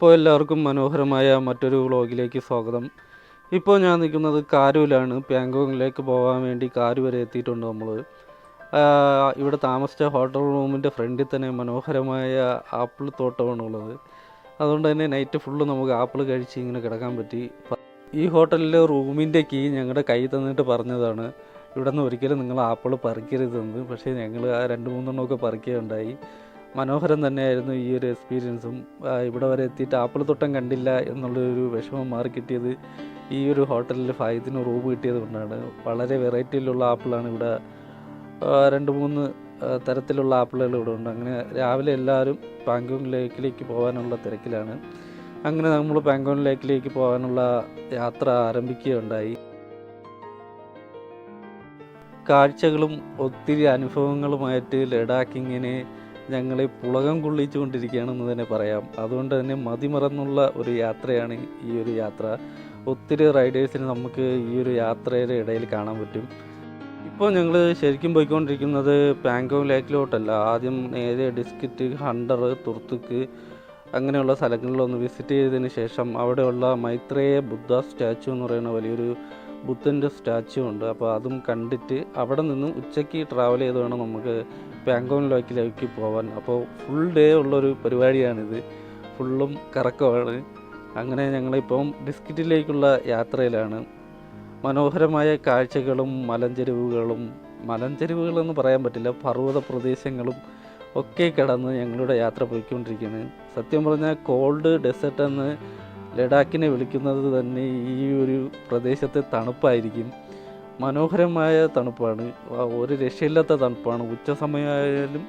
അപ്പോൾ എല്ലാവർക്കും മനോഹരമായ മറ്റൊരു വ്ളോഗിലേക്ക് സ്വാഗതം. ഇപ്പോൾ ഞാൻ നിൽക്കുന്നത് കാരൂലാണ്. പാങ്കോങ്ങിലേക്ക് പോകാൻ വേണ്ടി കാര് വരെ എത്തിയിട്ടുണ്ട് നമ്മൾ ഇവിടെ താമസിച്ച ഹോട്ടൽ റൂമിന്റെ ഫ്രണ്ടിൽ തന്നെ മനോഹരമായ ആപ്പിൾ തോട്ടമാണുള്ളത്. അതുകൊണ്ട് തന്നെ നൈറ്റ് ഫുള്ള് നമുക്ക് ആപ്പിൾ കഴിച്ച് ഇങ്ങനെ കിടക്കാൻ പറ്റി. ഈ ഹോട്ടലിലെ റൂമിന്റെ കീ ഞങ്ങളുടെ കൈ തന്നിട്ട് പറഞ്ഞതാണ്. ഇവിടെ നിന്ന് ഒരിക്കലും നിങ്ങൾ ആപ്പിൾ പറിക്കരുതെന്ന്. പക്ഷേ ഞങ്ങൾ ആ രണ്ട് മൂന്നെണ്ണമൊക്കെ പറിക്കുകയുണ്ടായി. മനോഹരം തന്നെയായിരുന്നു ഈ ഒരു എക്സ്പീരിയൻസും ഇവിടെ വരെ എത്തിയിട്ട് ആപ്പിൾ തൊട്ടം കണ്ടില്ല എന്നുള്ളൊരു വിഷമം മാറി കിട്ടിയത് ഈ ഒരു ഹോട്ടലിൽ ഫായത്തിന് റൂം കിട്ടിയത് കൊണ്ടാണ്. വളരെ വെറൈറ്റിയിലുള്ള ആപ്പിളാണ് ഇവിടെ. രണ്ട് മൂന്ന് തരത്തിലുള്ള ആപ്പിളുകൾ ഇവിടെ ഉണ്ട്. അങ്ങനെ രാവിലെ എല്ലാവരും പാങ്കോങ് ലേക്കിലേക്ക് പോകാനുള്ള തിരക്കിലാണ്. അങ്ങനെ നമ്മൾ പാങ്കോങ് ലേക്കിലേക്ക് പോകാനുള്ള യാത്ര ആരംഭിക്കുകയുണ്ടായി. കാഴ്ചകളും ഒത്തിരി അനുഭവങ്ങളുമായിട്ട് ലഡാക്കിങ്ങിനെ ഞങ്ങളെ പുളകം കൊള്ളിച്ചുകൊണ്ടിരിക്കുകയാണെന്ന് തന്നെ പറയാം. അതുകൊണ്ട് തന്നെ മതിമറന്നുള്ള ഒരു യാത്രയാണ് ഈ ഒരു യാത്ര. ഒത്തിരി റൈഡേഴ്സിന് നമുക്ക് ഈ ഒരു യാത്രയുടെ ഇടയിൽ കാണാൻ പറ്റും. ഇപ്പോൾ ഞങ്ങൾ ശരിക്കും പോയിക്കൊണ്ടിരിക്കുന്നത് പാങ്കോങ് ലേക്കിലോട്ടല്ല. ആദ്യം നേരെ ഡിസ്കിറ്റ് ഹണ്ടർ തുർത്തുക്ക് അങ്ങനെയുള്ള സ്ഥലങ്ങളിലൊന്ന് വിസിറ്റ് ചെയ്തതിന് ശേഷം അവിടെയുള്ള മൈത്രേയ ബുദ്ധ സ്റ്റാച്ചു എന്ന് പറയുന്ന വലിയൊരു ബുദ്ധന്റെ സ്റ്റാച്ചു ഉണ്ട്. അപ്പോൾ അതും കണ്ടിട്ട് അവിടെ നിന്നും ഉച്ചയ്ക്ക് ട്രാവൽ ചെയ്ത് വേണം നമുക്ക് പാങ്കോങ് ലോക്കിലേക്ക് പോകാൻ അപ്പോൾ ഫുൾ ഡേ ഉള്ളൊരു പരിപാടിയാണിത്. ഫുള്ളും കറക്കമാണ്. അങ്ങനെ ഞങ്ങളിപ്പം ഡിസ്കിറ്റിലേക്കുള്ള യാത്രയിലാണ്. മനോഹരമായ കാഴ്ചകളും മലഞ്ചെരുവുകളും മലഞ്ചെരുവുകളെന്ന് പറയാൻ പറ്റില്ല പർവത പ്രദേശങ്ങളും ഒക്കെ കടന്ന് ഞങ്ങളുടെ യാത്ര പോയിക്കൊണ്ടിരിക്കുകയാണ്. സത്യം പറഞ്ഞാൽ കോൾഡ് ഡെസേർട്ട് എന്ന് ലഡാക്കിനെ വിളിക്കുന്നത് തന്നെ ഈ ഒരു പ്രദേശത്തെ തണുപ്പായിരിക്കും. മനോഹരമായ തണുപ്പാണ്. ഒരു രക്ഷയില്ലാത്ത തണുപ്പാണ്. ഉച്ച സമയമായാലും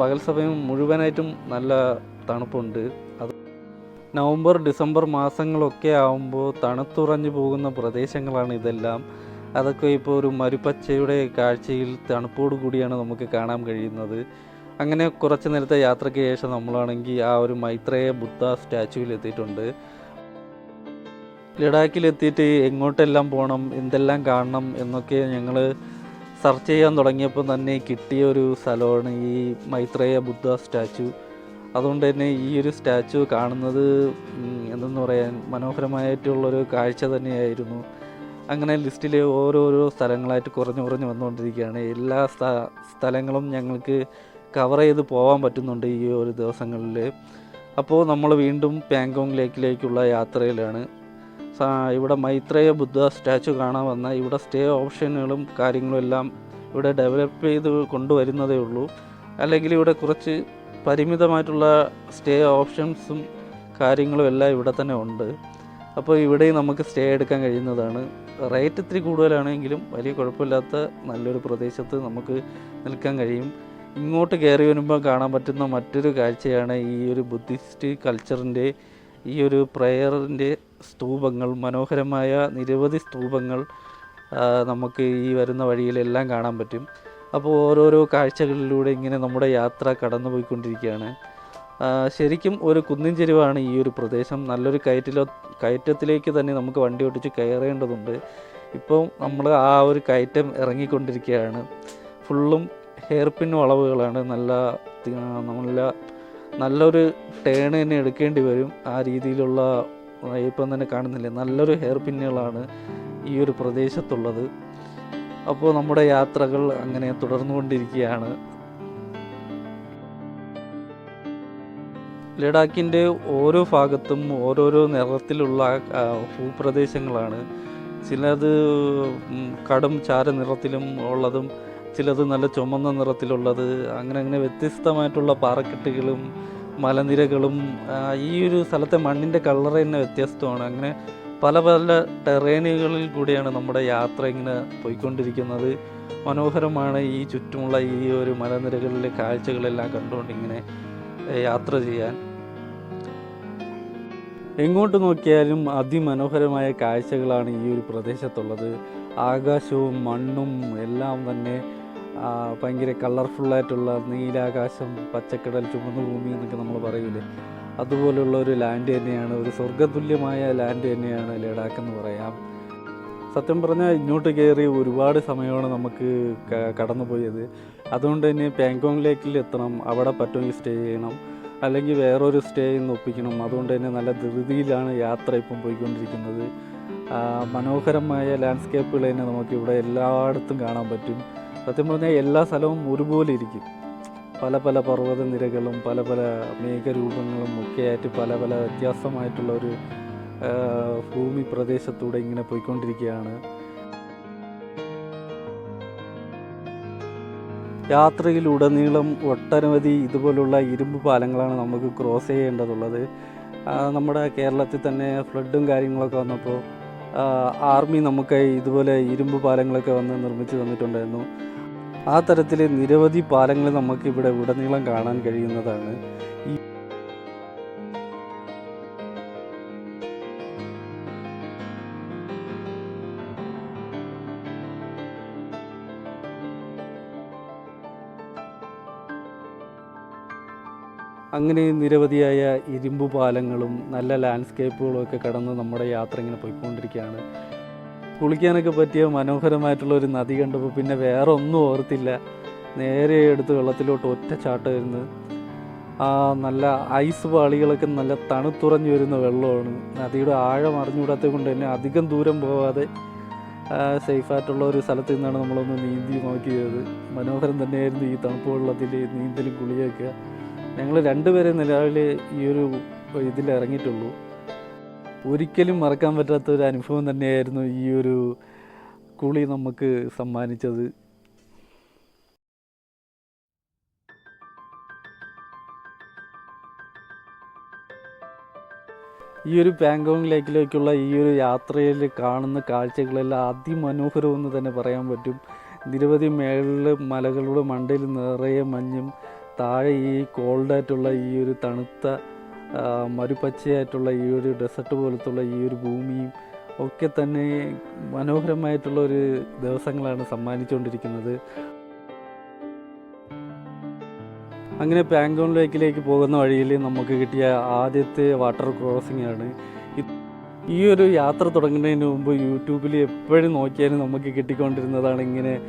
പകൽ സമയം മുഴുവനായിട്ടും നല്ല തണുപ്പുണ്ട്. അത് നവംബർ ഡിസംബർ മാസങ്ങളൊക്കെ ആകുമ്പോൾ തണുത്തുറഞ്ഞു പോകുന്ന പ്രദേശങ്ങളാണ് ഇതെല്ലാം. അതൊക്കെ ഇപ്പോൾ ഒരു മരുപ്പച്ചയുടെ കാഴ്ചയിൽ തണുപ്പോടു കൂടിയാണ് നമുക്ക് കാണാൻ കഴിയുന്നത്. അങ്ങനെ കുറച്ച് നേരത്തെ യാത്രയ്ക്ക് ശേഷം നമ്മളാണെങ്കിൽ ആ ഒരു മൈത്രേയ ബുദ്ധ സ്റ്റാച്ചുവിൽ എത്തിയിട്ടുണ്ട്. ലഡാക്കിലെത്തിയിട്ട് എങ്ങോട്ടെല്ലാം പോകണം എന്തെല്ലാം കാണണം എന്നൊക്കെ ഞങ്ങൾ സെർച്ച് ചെയ്യാൻ തുടങ്ങിയപ്പോൾ തന്നെ കിട്ടിയ ഒരു സ്ഥലമാണ് ഈ മൈത്രേയ ബുദ്ധ സ്റ്റാച്ചു അതുകൊണ്ട് തന്നെ ഈ ഒരു സ്റ്റാച്ചു കാണുന്നത് എന്തെന്ന് പറയാൻ മനോഹരമായിട്ടുള്ളൊരു കാഴ്ച തന്നെയായിരുന്നു. അങ്ങനെ ലിസ്റ്റിൽ ഓരോരോ സ്ഥലങ്ങളായിട്ട് കുറഞ്ഞു കുറഞ്ഞു വന്നുകൊണ്ടിരിക്കുകയാണ്. എല്ലാ സ്ഥലങ്ങളും ഞങ്ങൾക്ക് കവർ ചെയ്ത് പോകാൻ പറ്റുന്നുണ്ട് ഈ ഒരു ദിവസങ്ങളിൽ. അപ്പോൾ നമ്മൾ വീണ്ടും പാങ്കോങ് ലേക്കിലേക്കുള്ള യാത്രയിലാണ്. ഇവിടെ മൈത്രേയ ബുദ്ധ സ്റ്റാച്ചു കാണാൻ വന്ന ഇവിടെ സ്റ്റേ ഓപ്ഷനുകളും കാര്യങ്ങളും എല്ലാം ഇവിടെ ഡെവലപ്പ് ചെയ്ത് കൊണ്ടുവരുന്നതേ ഉള്ളൂ. അല്ലെങ്കിൽ ഇവിടെ കുറച്ച് പരിമിതമായിട്ടുള്ള സ്റ്റേ ഓപ്ഷൻസും കാര്യങ്ങളും എല്ലാം ഇവിടെ തന്നെ ഉണ്ട്. അപ്പോൾ ഇവിടെയും നമുക്ക് സ്റ്റേ എടുക്കാൻ കഴിയുന്നതാണ്. റേറ്റ് ഇത്തിരി കൂടുതലാണെങ്കിലും വലിയ കുഴപ്പമില്ലാത്ത നല്ലൊരു പ്രദേശത്ത് നമുക്ക് നിൽക്കാൻ കഴിയും. ഇങ്ങോട്ട് കയറി വരുമ്പോൾ കാണാൻ പറ്റുന്ന മറ്റൊരു കാഴ്ചയാണ് ഈ ഒരു ബുദ്ധിസ്റ്റ് കൾച്ചറിന്റെ ഈ ഒരു പ്രെയറിന്റെ സ്തൂപങ്ങൾ മനോഹരമായ നിരവധി സ്തൂപങ്ങൾ നമുക്ക് ഈ വരുന്ന വഴിയിലെല്ലാം കാണാൻ പറ്റും. അപ്പോൾ ഓരോരോ കാഴ്ചകളിലൂടെ ഇങ്ങനെ നമ്മുടെ യാത്ര കടന്നു പോയിക്കൊണ്ടിരിക്കുകയാണ് ശരിക്കും ഒരു കുന്നിൻ ചെരുവാണ് ഈ ഒരു പ്രദേശം. നല്ലൊരു കയറ്റിലോ കയറ്റത്തിലേക്ക് തന്നെ നമുക്ക് വണ്ടി ഓടിച്ച് കയറേണ്ടതുണ്ട്. ഇപ്പം നമ്മൾ ആ ഒരു കയറ്റം ഇറങ്ങിക്കൊണ്ടിരിക്കുകയാണ്. ഫുള്ളും ഹെയർ പിൻ വളവുകളാണ് നല്ല നല്ല നല്ലൊരു ടേൺ തന്നെ എടുക്കേണ്ടി വരും ആ രീതിയിലുള്ള ഇപ്പം തന്നെ കാണുന്നില്ലേ നല്ലൊരു ഹെയർ പിന്നുകളാണ് ഈ ഒരു പ്രദേശത്തുള്ളത്. അപ്പോൾ നമ്മുടെ യാത്രകൾ അങ്ങനെ തുടർന്നുകൊണ്ടിരിക്കുകയാണ്. ലഡാക്കിന്റെ ഓരോ ഭാഗത്തും ഓരോരോ നിറത്തിലുള്ള ഭൂപ്രദേശങ്ങളാണ്. ചിലത് കടും ചാര നിറത്തിലും ഉള്ളതും ചിലത് നല്ല ചുമന്ന നിറത്തിലുള്ളത് അങ്ങനെ അങ്ങനെ വ്യത്യസ്തമായിട്ടുള്ള പാറക്കെട്ടുകളും മലനിരകളും ഈ ഒരു സ്ഥലത്തെ മണ്ണിന്റെ കളർ തന്നെ വ്യത്യസ്തമാണ്. അങ്ങനെ പല പല ടെറേനുകളിൽ കൂടിയാണ് നമ്മുടെ യാത്ര ഇങ്ങനെ പോയിക്കൊണ്ടിരിക്കുന്നത്. മനോഹരമാണ് ഈ ചുറ്റുമുള്ള ഈ ഒരു മലനിരകളിലെ കാഴ്ചകളെല്ലാം കണ്ടുകൊണ്ട് ഇങ്ങനെ യാത്ര ചെയ്യാൻ. എങ്ങോട്ട് നോക്കിയാലും അതിമനോഹരമായ കാഴ്ചകളാണ് ഈ ഒരു പ്രദേശത്തുള്ളത്. ആകാശവും മണ്ണും എല്ലാം തന്നെ ഭയങ്കര കളർഫുള്ളായിട്ടുള്ള നീലാകാശം പച്ചക്കടൽ ചുമന്ന ഭൂമി എന്നൊക്കെ നമ്മൾ പറയില്ലേ അതുപോലുള്ള ഒരു ലാൻഡ് തന്നെയാണ് ഒരു സ്വർഗതുല്യമായ ലാൻഡ് തന്നെയാണ് ലഡാക്ക് എന്ന് പറയാം. സത്യം പറഞ്ഞാൽ ഇങ്ങോട്ട് കയറി ഒരുപാട് സമയമാണ് നമുക്ക് കടന്നു പോയത് അതുകൊണ്ട് തന്നെ പാങ്കോങ് ലേക്കിൽ എത്തണം അവിടെ പറ്റുമെങ്കിൽ സ്റ്റേ ചെയ്യണം. അല്ലെങ്കിൽ വേറൊരു സ്റ്റേ ഇന്ന് ഒപ്പിക്കണം. അതുകൊണ്ട് തന്നെ നല്ല ധൃതിയിലാണ് യാത്ര ഇപ്പം പോയിക്കൊണ്ടിരിക്കുന്നത്. മനോഹരമായ ലാൻഡ്സ്കേപ്പുകൾ തന്നെ നമുക്കിവിടെ എല്ലായിടത്തും കാണാൻ പറ്റും. സത്യം പറഞ്ഞാൽ എല്ലാ സ്ഥലവും ഒരുപോലെ ഇരിക്കും. പല പല പർവത നിരകളും പല പല മേഘരൂപങ്ങളും ഒക്കെയായിട്ട് പല പല വ്യത്യാസമായിട്ടുള്ള ഒരു ഭൂമി പ്രദേശത്തൂടെ ഇങ്ങനെ പോയിക്കൊണ്ടിരിക്കുകയാണ്. യാത്രയിലുടനീളം ഒട്ടനവധി ഇതുപോലുള്ള ഇരുമ്പ് പാലങ്ങളാണ് നമുക്ക് ക്രോസ് ചെയ്യേണ്ടതുള്ളത്. നമ്മുടെ കേരളത്തിൽ തന്നെ ഫ്ലഡും കാര്യങ്ങളൊക്കെ വന്നപ്പോൾ ആർമി നമുക്ക് ഇതുപോലെ ഇരുമ്പ് പാലങ്ങളൊക്കെ വന്ന് നിർമ്മിച്ച് തന്നിട്ടുണ്ടായിരുന്നു. ആ തരത്തിൽ നിരവധി പാലങ്ങൾ നമുക്കിവിടെ ഉടനീളം കാണാൻ കഴിയുന്നതാണ്. ഈ അങ്ങനെ നിരവധിയായ ഇരുമ്പ് പാലങ്ങളും നല്ല ലാൻഡ്സ്കേപ്പുകളും ഒക്കെ കടന്ന് നമ്മുടെ യാത്ര ഇങ്ങനെ പോയിക്കൊണ്ടിരിക്കുകയാണ്. കുളിക്കാനൊക്കെ പറ്റിയ മനോഹരമായിട്ടുള്ള ഒരു നദി കണ്ടപ്പോൾ പിന്നെ വേറെ ഒന്നും ഓർത്തില്ല. നേരെ എടുത്ത് വെള്ളത്തിലോട്ട് ഒറ്റ ചാട്ടമായിരുന്നു ആ നല്ല ഐസ് പാളികളൊക്കെ നല്ല തണുത്തുറഞ്ഞു വരുന്ന വെള്ളമാണ്. നദിയുടെ ആഴം അറിഞ്ഞുകൂടാത്തത് കൊണ്ട് തന്നെ അധികം ദൂരം പോവാതെ സേഫായിട്ടുള്ള ഒരു സ്ഥലത്ത് നിന്നാണ് നമ്മളൊന്ന് നീന്തി നോക്കിയത്. മനോഹരം തന്നെയായിരുന്നു ഈ തണുപ്പ് വെള്ളത്തിൽ നീന്തലും കുളിയൊക്കെ. ഞങ്ങൾ രണ്ടുപേരെ നിലവിൽ ഈ ഒരു ഇതിൽ ഇറങ്ങിയിട്ടുള്ളൂ. ഒരിക്കലും മറക്കാൻ പറ്റാത്ത ഒരു അനുഭവം തന്നെയായിരുന്നു ഈ ഒരു കുളി നമുക്ക് സമ്മാനിച്ചത്. ഈ ഒരു പാങ്കോങ് ലേക്കിലേക്കുള്ള ഈ ഒരു യാത്രയിൽ കാണുന്ന കാഴ്ചകളെല്ലാം അതിമനോഹരമെന്ന് തന്നെ പറയാൻ പറ്റും. നിരവധി മേളിൽ മലകളുടെ മണ്ടയിൽ നിറയെ മഞ്ഞും താഴെ ഈ കോൾഡായിട്ടുള്ള ഈ ഒരു തണുത്ത ആ, മരുപ്പച്ചയായിട്ടുള്ള ഈ ഒരു ഡെസർട്ട് പോലത്തുള്ള ഈ ഒരു ഭൂമിയും ഒക്കെ തന്നെ മനോഹരമായിട്ടുള്ള ഒരു ദിവസങ്ങളാണ് സമ്മാനിച്ചുകൊണ്ടിരിക്കുന്നത്. അങ്ങനെ പാങ്കോൺ ലേക്കിലേക്ക് പോകുന്ന വഴിയിൽ നമുക്ക് കിട്ടിയ ആദ്യത്തെ വാട്ടർ ക്രോസിംഗ് ആണ്. ഈ ഒരു യാത്ര തുടങ്ങുന്നതിന് മുമ്പ് യൂട്യൂബിൽ എപ്പോഴും നോക്കിയാലും നമുക്ക് കിട്ടിക്കൊണ്ടിരുന്നതാണ് ഇങ്ങനെ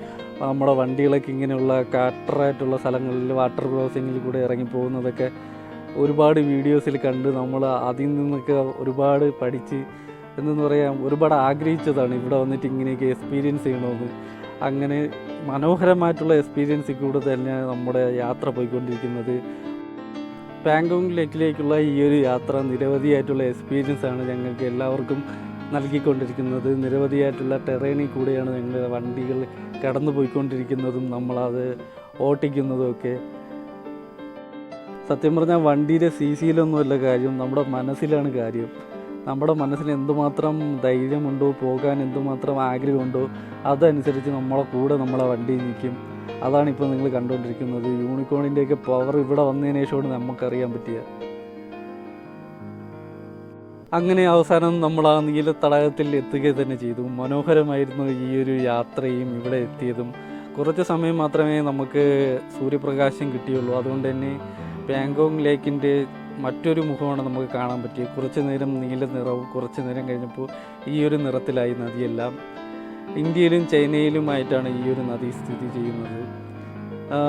നമ്മുടെ വണ്ടികളൊക്കെ ഇങ്ങനെയുള്ള കാറ്ററായിട്ടുള്ള സ്ഥലങ്ങളിൽ വാട്ടർ ക്രോസിങ്ങിൽ കൂടെ ഇറങ്ങി പോകുന്നതൊക്കെ. ഒരുപാട് വീഡിയോസിൽ കണ്ട് നമ്മൾ അതിൽ നിന്നൊക്കെ ഒരുപാട് പഠിച്ച് എന്തെന്ന് പറയാം ഒരുപാട് ആഗ്രഹിച്ചതാണ് ഇവിടെ വന്നിട്ട് ഇങ്ങനെയൊക്കെ എക്സ്പീരിയൻസ് ചെയ്യണമെന്ന്. അങ്ങനെ മനോഹരമായിട്ടുള്ള എക്സ്പീരിയൻസിൽ കൂടെ തന്നെ നമ്മുടെ യാത്ര പോയിക്കൊണ്ടിരിക്കുന്നത്. പാങ്കോങ് ലേക്കിലേക്കുള്ള ഈ ഒരു യാത്ര നിരവധിയായിട്ടുള്ള എക്സ്പീരിയൻസ് ആണ് ഞങ്ങൾക്ക് എല്ലാവർക്കും നൽകിക്കൊണ്ടിരിക്കുന്നത്. നിരവധിയായിട്ടുള്ള ടെറേണിൽ കൂടെയാണ് ഞങ്ങളുടെ വണ്ടികൾ കടന്നു പോയിക്കൊണ്ടിരിക്കുന്നതും നമ്മളത് ഓട്ടിക്കുന്നതും ഒക്കെ. സത്യം പറഞ്ഞാൽ വണ്ടിയിലെ സി സിയിലൊന്നുമല്ല കാര്യം. നമ്മുടെ മനസ്സിലാണ് കാര്യം. നമ്മുടെ മനസ്സിന് എന്തുമാത്രം ധൈര്യമുണ്ടോ പോകാൻ എന്തുമാത്രം ആഗ്രഹമുണ്ടോ അതനുസരിച്ച് നമ്മളെ കൂടെ നമ്മളെ വണ്ടി നിൽക്കും. അതാണ് ഇപ്പോൾ നിങ്ങൾ കണ്ടുകൊണ്ടിരിക്കുന്നത്. യൂണിക്കോണിന്റെയൊക്കെ പവർ ഇവിടെ വന്നതിന് ശേഷമാണ് നമുക്കറിയാൻ പറ്റിയ. അങ്ങനെ അവസാനം നമ്മൾ ആ നീല തടാകത്തിൽ എത്തുക തന്നെ ചെയ്തു. മനോഹരമായിരുന്നു ഈ ഒരു യാത്രയും ഇവിടെ എത്തിയതും. കുറച്ച് സമയം മാത്രമേ നമുക്ക് സൂര്യപ്രകാശം കിട്ടിയുള്ളൂ. അതുകൊണ്ട് തന്നെ പാങ്കോങ് ലേക്കിന്റെ മറ്റൊരു മുഖമാണ് നമുക്ക് കാണാൻ പറ്റിയത്. കുറച്ച് നേരം നീല നിറവും കുറച്ച് നേരം കഴിഞ്ഞപ്പോൾ ഈ ഒരു നിറത്തിലായി നദിയെല്ലാം ഇന്ത്യയിലും ചൈനയിലുമായിട്ടാണ് ഈ ഒരു നദി സ്ഥിതി ചെയ്യുന്നത്.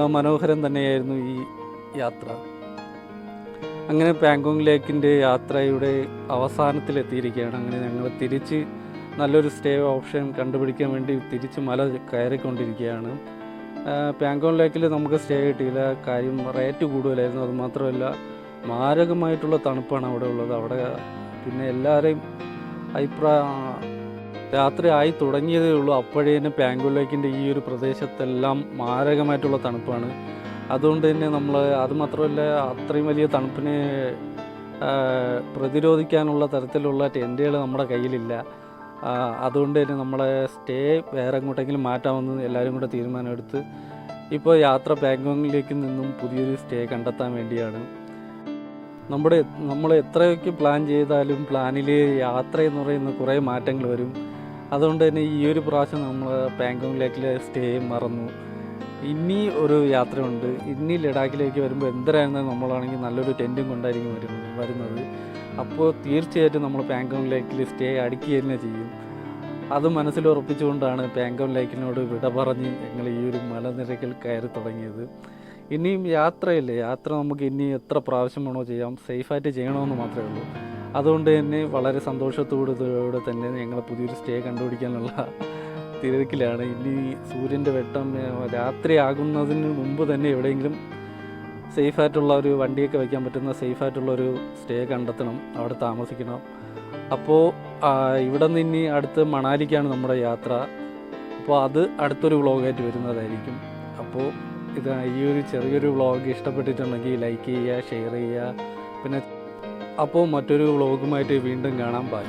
മനോഹരം തന്നെയായിരുന്നു ഈ യാത്ര. അങ്ങനെ പാങ്കോങ് ലേക്കിന്റെ യാത്രയുടെ അവസാനത്തിലെത്തിയിരിക്കുകയാണ്. അങ്ങനെ ഞങ്ങൾ തിരിച്ച് നല്ലൊരു സ്റ്റേ ഓപ്ഷൻ കണ്ടുപിടിക്കാൻ വേണ്ടി തിരിച്ച് മല കയറിക്കൊണ്ടിരിക്കുകയാണ്. ആ, പാങ്കോങ് ലേക്കിൽ നമുക്ക് സ്റ്റേ കിട്ടിയില്ല. കാര്യം റേറ്റ് കൂടുതലായിരുന്നു. അതുമാത്രമല്ല മാരകമായിട്ടുള്ള തണുപ്പാണ് അവിടെ ഉള്ളത്. അവിടെ പിന്നെ എല്ലാവരെയും അഭിപ്രായ രാത്രി ആയി തുടങ്ങിയതേ ഉള്ളൂ. അപ്പോഴേ തന്നെ പാങ്കോങ് ലേക്കിന്റെ ഈ ഒരു പ്രദേശത്തെല്ലാം മാരകമായിട്ടുള്ള തണുപ്പാണ്. അതുകൊണ്ട് തന്നെ നമ്മൾ അതുമാത്രമല്ല അത്രയും വലിയ തണുപ്പിനെ പ്രതിരോധിക്കാനുള്ള തരത്തിലുള്ള ടെന്റുകൾ നമ്മുടെ കയ്യിലില്ല. അതുകൊണ്ട് തന്നെ നമ്മളെ സ്റ്റേ വേറെ എങ്ങോട്ടെങ്കിലും മാറ്റാമെന്ന് എല്ലാവരും കൂടെ തീരുമാനമെടുത്ത് ഇപ്പോൾ യാത്ര ബാങ്കോങ്ങിലേക്ക് നിന്നും പുതിയൊരു സ്റ്റേ കണ്ടെത്താൻ വേണ്ടിയാണ്. നമ്മുടെ നമ്മൾ എത്രയൊക്കെ പ്ലാൻ ചെയ്താലും പ്ലാനിൽ യാത്ര എന്ന് പറയുന്ന കുറേ മാറ്റങ്ങൾ വരും. അതുകൊണ്ട് തന്നെ ഈ ഒരു പ്രാവശ്യം നമ്മൾ ബാങ്കോങ്ങിലേക്കിലെ സ്റ്റേ മറന്നു. ഇനി ഒരു യാത്രയുണ്ട്. ഇനി ലഡാക്കിലേക്ക് വരുമ്പോൾ എന്തരായിരുന്നാലും നമ്മളാണെങ്കിൽ നല്ലൊരു ടെന്റും കൊണ്ടായിരിക്കും വരുന്നത് വരുന്നത്? അപ്പോൾ തീർച്ചയായിട്ടും നമ്മൾ പാങ്കോങ് ലേക്കിൽ സ്റ്റേ അടിക്കുക തന്നെ ചെയ്യും. അത് മനസ്സിൽ ഉറപ്പിച്ചുകൊണ്ടാണ് പാങ്കോങ് ലേക്കിനോട് വിട പറഞ്ഞ് ഞങ്ങൾ ഈ ഒരു മലനിരക്കിൽ കയറി തുടങ്ങിയത്. ഇനിയും യാത്രയില്ലേ? യാത്ര നമുക്ക് ഇനി എത്ര പ്രാവശ്യം വേണോ ചെയ്യാം. സേഫായിട്ട് ചെയ്യണമെന്ന് മാത്രമേ ഉള്ളൂ. അതുകൊണ്ട് തന്നെ വളരെ സന്തോഷത്തോടെ തന്നെ ഞങ്ങൾ പുതിയൊരു സ്റ്റേ കണ്ടുപിടിക്കാനുള്ള തിരക്കിലാണ്. ഇനി സൂര്യന്റെ വെട്ടം രാത്രി രാത്രിയാകുന്നതിന് മുമ്പ് തന്നെ എവിടെയെങ്കിലും സേഫായിട്ടുള്ള ഒരു വണ്ടിയൊക്കെ വയ്ക്കാൻ പറ്റുന്ന സേഫായിട്ടുള്ള ഒരു സ്റ്റേ കണ്ടെത്തണം. അവിടെ താമസിക്കണം. അപ്പോൾ ഇവിടെ നിന്ന് ഇനി അടുത്ത് മണാലിക്കാണ് നമ്മുടെ യാത്ര. അപ്പോൾ അത് അടുത്തൊരു വ്ളോഗായിട്ട് വരുന്നതായിരിക്കും. അപ്പോൾ ഇത് ഈ ഒരു ചെറിയൊരു വ്ളോഗ് ഇഷ്ടപ്പെട്ടിട്ടുണ്ടെങ്കിൽ ലൈക്ക് ചെയ്യുക ഷെയർ ചെയ്യുക. പിന്നെ അപ്പോൾ മറ്റൊരു വ്ളോഗുമായിട്ട് വീണ്ടും കാണാം. ബൈ